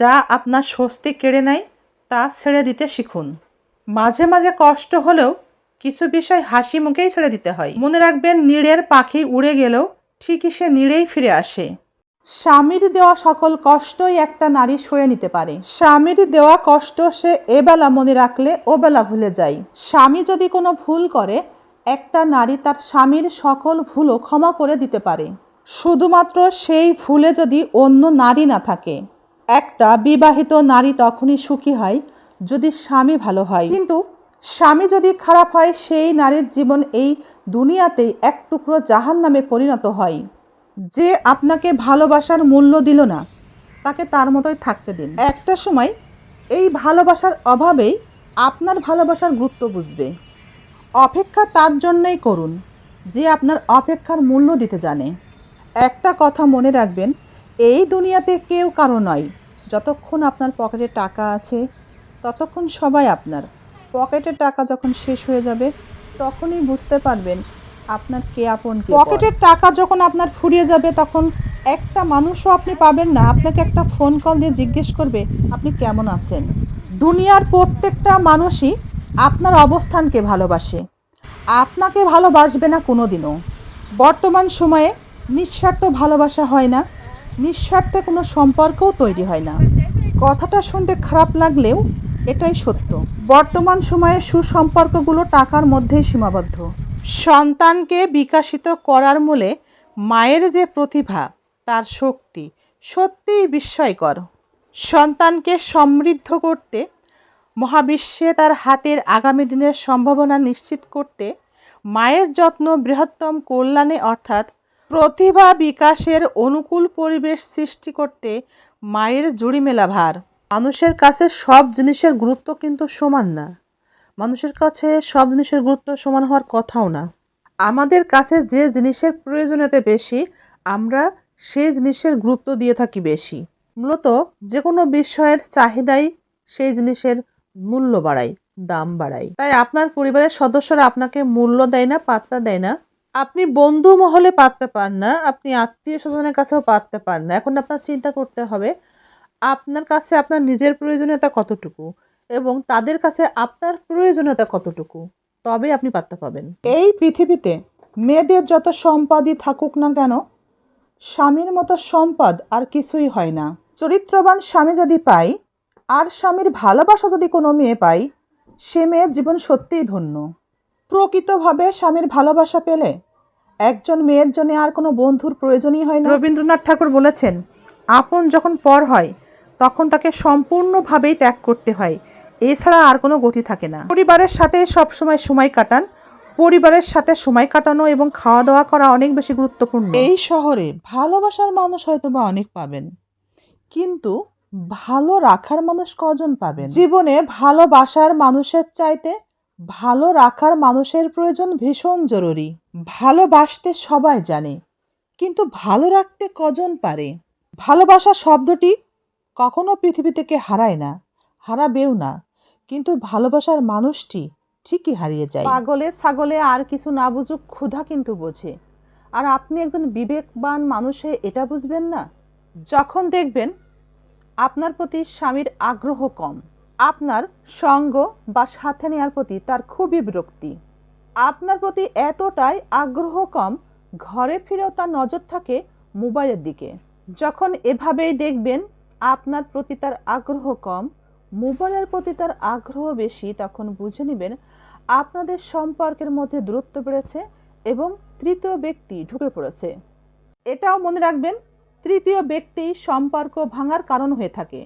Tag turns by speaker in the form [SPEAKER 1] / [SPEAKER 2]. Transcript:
[SPEAKER 1] যা আপনার স্বস্তি কেড়ে নেয়, তা ছেড়ে দিতে শিখুন। মাঝে মাঝে কষ্ট হলেও কিছু বিষয় হাসি মুখেই ছেড়ে দিতে হয়। মনে রাখবেন, নীড়ের পাখি উড়ে গেলেও ঠিকই সে নীড়েই ফিরে আসে। স্বামীর দেওয়া সকল কষ্টই একটা নারী সয়ে নিতে পারে। স্বামীর দেওয়া কষ্ট সে এবেলা মনে রাখলে ওবেলা ভুলে যায়। স্বামী যদি কোনো ভুল করে, একটা নারী তার স্বামীর সকল ভুলও ক্ষমা করে দিতে পারে। শুধুমাত্র সেই ভুলে যদি অন্য নারী না থাকে। একটা বিবাহিত নারী তখনই সুখী হয় যদি স্বামী ভালো হয়। কিন্তু স্বামী যদি খারাপ হয়, সেই নারীর জীবন এই দুনিয়াতেই এক টুকরো জাহান নামে পরিণত হয়। যে আপনাকে ভালোবাসার মূল্য দিল না, তাকে তার মতোই থাকতে দিন। একটা সময় এই ভালোবাসার অভাবেই আপনার ভালোবাসার গুরুত্ব বুঝবে। অপেক্ষা তার জন্যই করুন, যে আপনার অপেক্ষার মূল্য দিতে জানে। একটা কথা মনে রাখবেন, এই দুনিয়াতে কেউ কারও নয়। যতক্ষণ আপনার পকেটে টাকা আছে, ততক্ষণ সবাই আপনার। পকেটের টাকা যখন শেষ হয়ে যাবে, তখনই বুঝতে পারবেন আপনার কে আপন পকেটের টাকা যখন আপনার ফুরিয়ে যাবে, তখন একটা মানুষও আপনি পাবেন না। আপনাকে একটা ফোন কল দিয়ে জিজ্ঞেস করবে, আপনি কেমন আছেন? দুনিয়ার প্রত্যেকটা মানুষই আপনার অবস্থানকে ভালোবাসে। আপনাকে ভালোবাসবে না কোনো দিনও বর্তমান সময়ে নিঃস্বার্থ ভালোবাসা হয় না। নিঃস্বার্থে কোনো সম্পর্কও তৈরি হয় না। কথাটা শুনতে খারাপ লাগলেও এটাই সত্য। বর্তমান সময়ে সুসম্পর্কগুলো টাকার মধ্যেই সীমাবদ্ধ। সন্তানকে বিকাশিত করার মূলে মায়ের যে প্রতিভা, তার শক্তি সত্যিই বিস্ময়কর। সন্তানকে সমৃদ্ধ করতে, মহাবিশ্বে তার হাতের আগামী দিনের সম্ভাবনা নিশ্চিত করতে, মায়ের যত্ন বৃহত্তম কল্যাণে অর্থাৎ প্রতিভা বিকাশের অনুকূল পরিবেশ সৃষ্টি করতে মায়ের জুড়ি মেলা ভার। মানুষের কাছে সব জিনিসের গুরুত্ব কিন্তু সমান না। মানুষের কাছে সব জিনিসের গুরুত্ব সমান হওয়ার কথাও না। আমাদের কাছে যে জিনিসের প্রয়োজনীয়তা বেশি, আমরা সেই জিনিসের গুরুত্ব দিয়ে থাকি বেশি। মূলত যে কোনো বিষয়ের চাহিদাই সেই জিনিসের মূল্য বাড়ায়, দাম বাড়ায়। তাই আপনার পরিবারের সদস্যরা আপনাকে মূল্য দেয় না, পাত্তা দেয় না। আপনি বন্ধু মহলে পাততে পান না, আপনি আত্মীয় স্বজনের কাছেও পাততে পান না। এখন আপনার চিন্তা করতে হবে, আপনার কাছে আপনার নিজের প্রয়োজনীয়তা কতটুকু এবং তাদের কাছে আপনার প্রয়োজনীয়তা কতটুকু? তবে আপনি পাত্তা পাবেন। এই পৃথিবীতে মেয়েদের যত সম্পদই থাকুক না কেন, স্বামীর মতো সম্পদ আর কিছুই হয় না। চরিত্রবান স্বামী যদি পাই, আর স্বামীর ভালোবাসা যদি কোনো মেয়ে পাই, সে মেয়ের জীবন সত্যিই ধন্য। প্রকৃতভাবে স্বামীর ভালোবাসা পেলে একজন মেয়ের জন্য আর কোনো বন্ধুর প্রয়োজনই হয় না। রবীন্দ্রনাথ ঠাকুর বলেছেন আপন যখন পর হয় তখন তাকে সম্পূর্ণভাবেই ত্যাগ করতে হয়। এছাড়া আর কোনো গতি থাকে না। পরিবারের সাথে সবসময় সময় কাটান। পরিবারের সাথে সময় কাটানো এবং খাওয়া দাওয়া করা অনেক বেশি গুরুত্বপূর্ণ। এই শহরে ভালোবাসার মানুষ হয়তো বা অনেক পাবেন। কিন্তু ভালো রাখার মানুষ কজন পাবেন? জীবনে ভালোবাসার মানুষের চাইতে ভালো রাখার মানুষের প্রয়োজন ভীষণ জরুরি। ভালোবাসতে সবাই জানে, কিন্তু ভালো রাখতে কজন পারে? ভালোবাসা শব্দটি কখনো পৃথিবী থেকে হারায় না, হারাবেও না, কিন্তু ভালোবাসার মানুষটি ঠিকই হারিয়ে যায়। পাগলে ছাগলে আর কিছু না বুঝুক ক্ষুধা কিন্তু বোঝে। আর আপনি একজন বিবেকবান মানুষে এটা বুঝবেন না? যখন দেখবেন আপনার প্রতি স্বামীর আগ্রহ কম আপনার সঙ্গ বা সাথে নেওয়ার প্রতি তার খুবই বিরক্তি। আপনার প্রতি এতটাই আগ্রহ কম, ঘরে ফিরেও তার নজর থাকে মোবাইলের দিকে। যখন এভাবেই দেখবেন আপনার প্রতি তার আগ্রহ কম, মোবাইলের প্রতি তার আগ্রহ বেশি, তখন বুঝে নেবেন আপনাদের সম্পর্কের মধ্যে দূরত্ব বেড়েছে এবং তৃতীয় ব্যক্তি ঢুকে পড়েছে। এটাও মনে রাখবেন, তৃতীয় ব্যক্তি সম্পর্ক ভাঙার কারণ হয়ে থাকে।